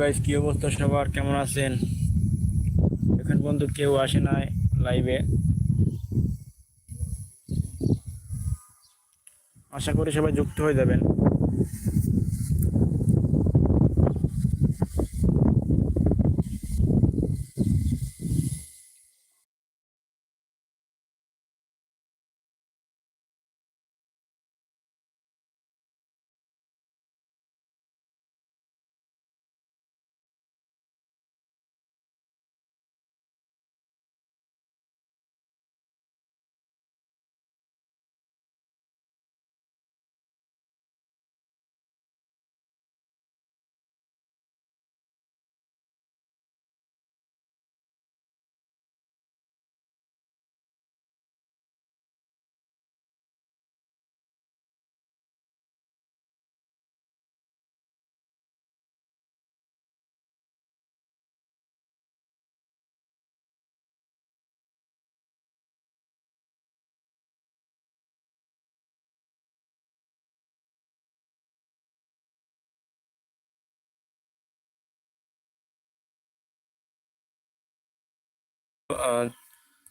Guys, কি অবস্থা সবার? কেমন আছেন? এখন পর্যন্ত কেউ আসে নাই লাইভে আশা করি সবাই যুক্ত হয়ে যাবেন।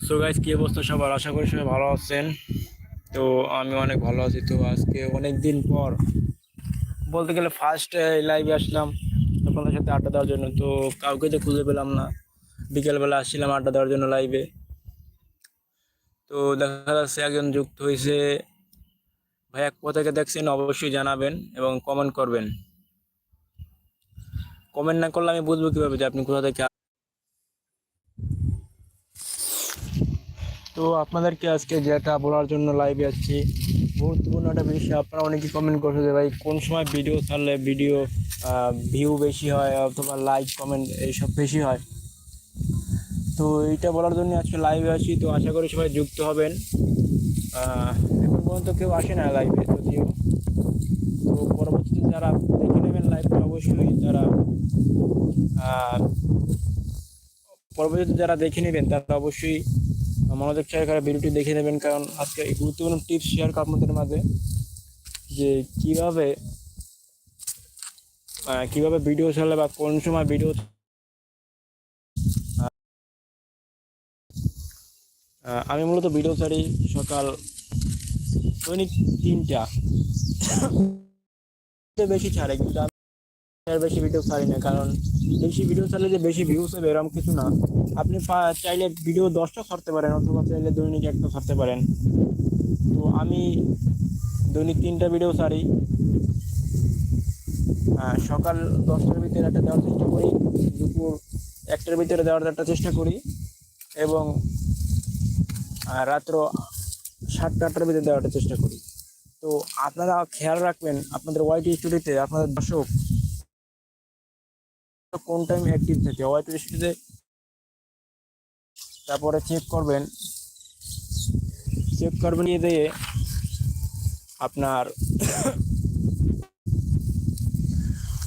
সো গাইস কি অবস্থা সবার? আশা করি সবাই ভালো আছেন। তো আমি অনেক ভালো আছি। তো আজকে অনেক দিন পর, বলতে গেলে ফার্স্ট লাইভে আসলাম। আপনাদের সাথে আড্ডা দেওয়ার জন্য। তো কাউকে তো খুঁজে পেলাম না। বিকেলবেলা আসছিলাম আড্ডা দেওয়ার জন্য লাইভে তো দেখা যাচ্ছে একজন যুক্ত হয়েছে। ভাইয়া কোথাকে দেখছেন অবশ্যই জানাবেন এবং কমেন্ট করবেন। কমেন্ট না করলে আমি বুঝব কীভাবে যে আপনি কোথা থেকে তো আপনাদেরকে আজকে যেটা বলার জন্য লাইভে আসছি গুরুত্বপূর্ণ একটা বিষয় আপনারা অনেকে কমেন্ট করছে যে ভাই কোন সময় ভিডিও ছাড়লে ভিডিও ভিউ বেশি হয় অথবা লাইক কমেন্ট এইসব বেশি হয়? তো এইটা বলার জন্য আজকে লাইভে আসি তো আশা করি সবাই যুক্ত হবেন। এখন পর্যন্ত কেউ আসে না লাইভে যদিও। তো পরবর্তীতে যারা দেখে নেবেন লাইভটা অবশ্যই আহ, পরবর্তীতে যারা দেখে নেবেন তারা অবশ্যই মনোযোগ সহকারে ভিডিওটি দেখে নেবেন, কারণ আজকে এই গুরুত্বপূর্ণ টিপস শেয়ার করব আপনাদের মাঝে যে কীভাবে কীভাবে ভিডিও ছাড়লে বা কোন সময় ভিডিও আমি মূলত ভিডিও ছাড়ি সকাল দৈনিক তিনটা। বেশি ছাড়ে কিন্তু আর বেশি ভিডিও ছাড়ি না, কারণ বেশি ভিডিও ছাড়লে যে বেশি ভিউজ হবে এরকম কিছু না। আপনি চাইলে ভিডিও দশটা ছাড়তে পারেন অথবা চাইলে দৈনিক একটা ছাড়তে পারেন। তো আমি দৈনিক তিনটা ভিডিও ছাড়ি। সকাল দশটার ভিতরে একটা দেওয়ার চেষ্টা করি, দুপুর একটার ভিতরে দেওয়ার একটা চেষ্টা করি এবং রাত্র সাতটা আটটার ভিতরে দেওয়ার চেষ্টা করি। তো আপনারা খেয়াল রাখবেন, আপনাদের ওয়াইটি স্টুডিওতে আপনাদের দর্শক কোন টাইম অ্যাক্টিভ থাকে? ওয়াইটি স্টুডিওতে তারপরে চেক করবেন। চেক করবেন দিয়ে আপনার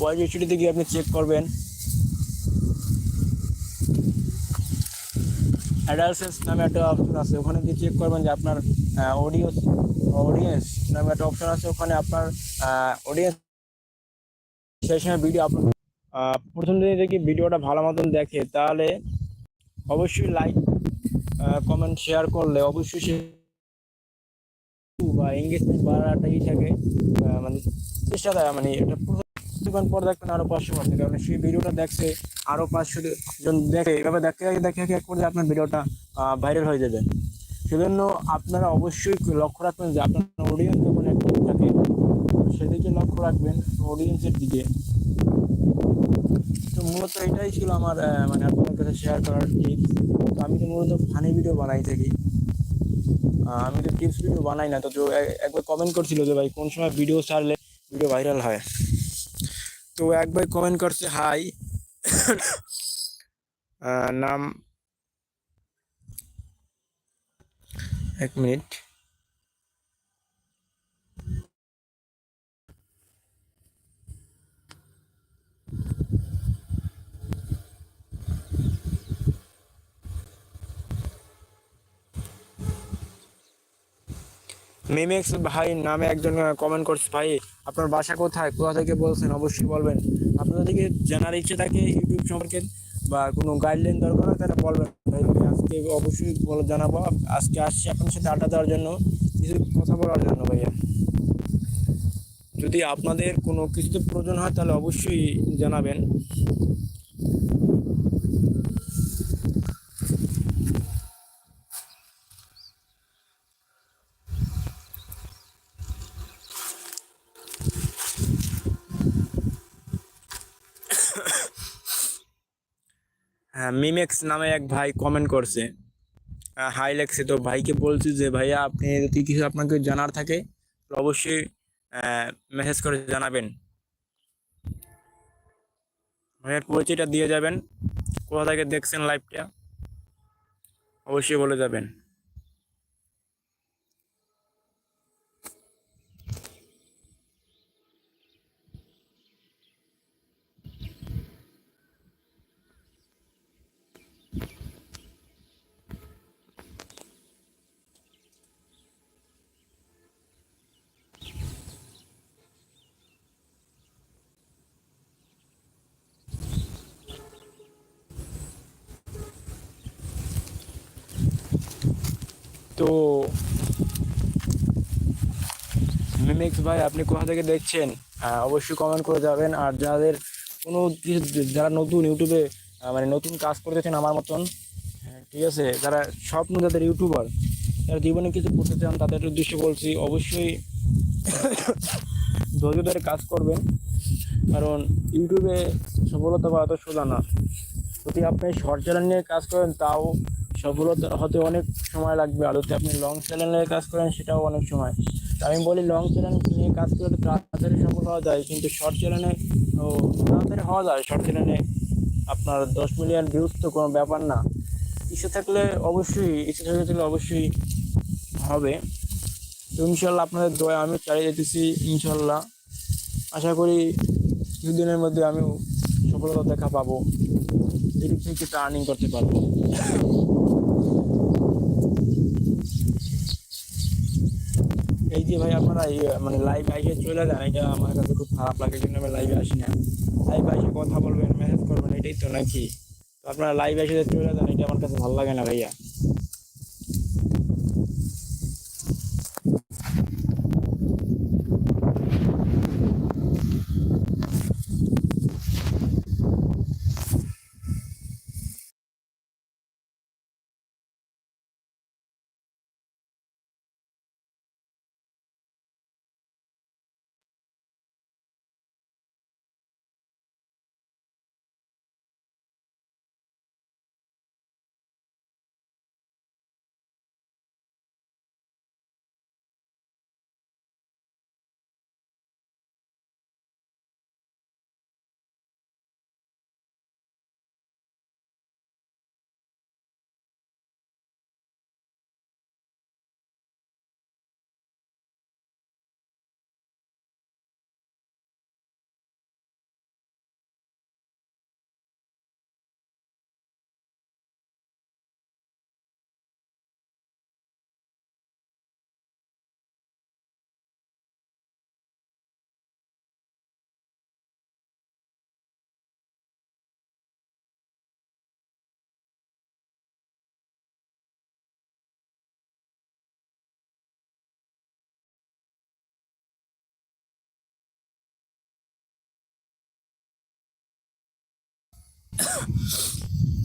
ওয়াইজ স্টুডিওতে গিয়ে আপনি চেক করবেন। অ্যাডালসেন্স নামে একটা অপশন আছে। ওখানে গিয়ে চেক করবেন যে আপনার অডিও অডিয়েন্স নামে একটা অপশন আছে। ওখানে আপনার অডিয়েন্স সেই সময় ভিডিও আপলোড প্রথম দিন যদি ভিডিওটা ভালো মতন দেখে, তাহলে অবশ্যই লাইক কমেন্ট শেয়ার করলে অবশ্যই সে বা এঙ্গেজমেন্ট বাড়াটাই থাকে। মানে চেষ্টা দেয় মানে এটা কিছুক্ষণ পর দেখবেন আরও পাঁচশো পার্সেন্ট কারণ সেই ভিডিওটা দেখছে আরও পাঁচশো জন দেখে, এভাবে দেখে দেখে দেখে এক পর্যায়ে আপনার ভিডিওটা ভাইরাল হয়ে যাবে। সেজন্য আপনারা অবশ্যই লক্ষ্য রাখবেন যে আপনার অডিয়েন্স যখন একটু থাকে, সেদিকে লক্ষ্য রাখবেন অডিয়েন্সের দিকে। মূলত এটাই ছিল আমার মানে আপনাদের কাছে শেয়ার করার টিপস তো আমি তো মূলত ফানি ভিডিও বানাই থাকি। আমি তো টিপস ভিডিও বানাই না, তো একবার কমেন্ট করছিল যে ভাই কোন সময় ভিডিও ছাড়লে ভিডিও ভাইরাল হয়? তো এক ভাই কমেন্ট করছে হাই নাম এক মিনিট। মিমেক্স ভাই নামে একজন কমেন্ট করছে, ভাই, আপনার বাসা কোথায়? কোথা থেকে বলছেন? অবশ্যই বলবেন। আপনাদের থেকে জানার ইচ্ছে থাকে ইউটিউব সম্পর্কে বা কোনো গাইডলাইন দরকার হয়, তাহলে বলবেন। ভাই আজকে অবশ্যই বলে, জানাব। আজকে আসছি আপনার সাথে আড্ডা দেওয়ার জন্য, কিছু কথা বলার জন্য ভাইয়া। যদি আপনাদের কোনো কিছুতে প্রয়োজন হয়, তাহলে অবশ্যই জানাবেন। হ্যাঁ মিমেক্স নামে এক ভাই কমেন্ট করছে। হাই লেখছে তো ভাইকে বলছি যে, ভাইয়া, আপনি যদি কিছু আপনাকে জানার থাকে অবশ্যই মেসেজ করে জানাবেন। ভাইয়ার পরিচয়টা দিয়ে যাবেন। কোথা থেকে দেখছেন লাইভটা অবশ্যই বলে যাবেন। তো মিমিক্স ভাই আপনি কোথা থেকে দেখছেন? আহ, অবশ্যই কমেন্ট করে যাবেন। আর যাদের কোনো কিছু যারা নতুন ইউটিউবে মানে নতুন কাজ করতেছেন আমার মতন হ্যাঁ, ঠিক আছে যারা স্বপ্ন যাদের ইউটিউবার যারা জীবনে কিছু করতে চান তাদের উদ্দেশ্যে বলছি অবশ্যই ধৈর্য ধরে কাজ করবেন। কারণ ইউটিউবে সফলতা পাওয়া তো সোজা না। যদি আপনি শর্ট চ্যানেল নিয়ে কাজ করেন তাও সফলতা হতে অনেক সময় লাগবে। যদি আপনি লং চ্যানেল কাজ করেন, সেটাও অনেক সময়। আমি বলি লং চ্যানেল নিয়ে কাজ করলে তাড়াতাড়ি সফল হওয়া যায়, কিন্তু শর্ট চ্যানেলে তাড়াতাড়ি হওয়া যায়। শর্ট চ্যানেলে আপনার দশ মিলিয়ন ভিউজ তো কোনো ব্যাপার না। ইচ্ছে থাকলে অবশ্যই, ইচ্ছে থাকলে অবশ্যই হবে। তো ইনশাল্লাহ আপনাদের দয়া, আমি চালিয়ে যেতেছি ইনশাল্লাহ। আশা করি কিছুদিনের মধ্যে আমিও সফলতা দেখা পাবো। এদিক থেকে আর্নিং করতে পারব এই যে ভাই আপনারা মানে লাইভ আইসে চলে যান এটা আমার কাছে খুব খারাপ লাগে কিন্তু আমি লাইভে আসি না। লাইভ আইসে কথা বলবেন মেসেজ করবেন, এটাই তো নাকি। তো আপনারা লাইভ এসে চলে যান, এটা আমার কাছে ভালো লাগে না ভাইয়া।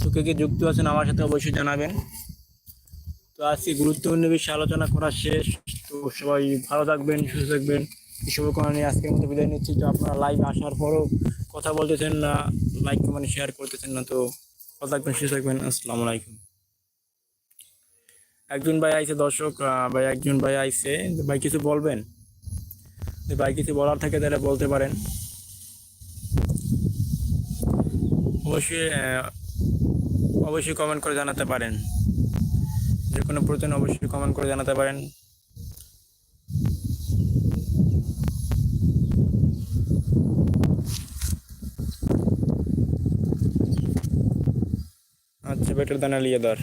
তো কে কে যুক্ত আছেন আমার সাথে অবশ্যই জানাবেন। তো আজকে গুরুত্বপূর্ণ বিষয়ে আলোচনা করা শেষ। তো সবাই ভালো থাকবেন, সুস্থ থাকবেন। এই শুভকামনা নিয়ে আজকের মতো বিদায় নিচ্ছি। তো আপনারা লাইভ আসার পরও কথা বলতেছেন না লাইক কমেন্ট শেয়ার করতেছেন না। তো ভালো থাকবেন, সুস্থ থাকবেন। আসসালামু আলাইকুম। একজন ভাই আইছে, দর্শক ভাই, একজন ভাই আইছে। ভাই, কিছু বলবেন? ভাই কিছু বলার থাকে, তাহলে বলতে পারেন। অবশ্যই অবশ্যই কমেন্ট করে জানাতে পারেন। যে কোনো প্রয়োজন অবশ্যই কমেন্ট করে জানাতে পারেন। আচ্ছা বেটার দানা লিয়ে দর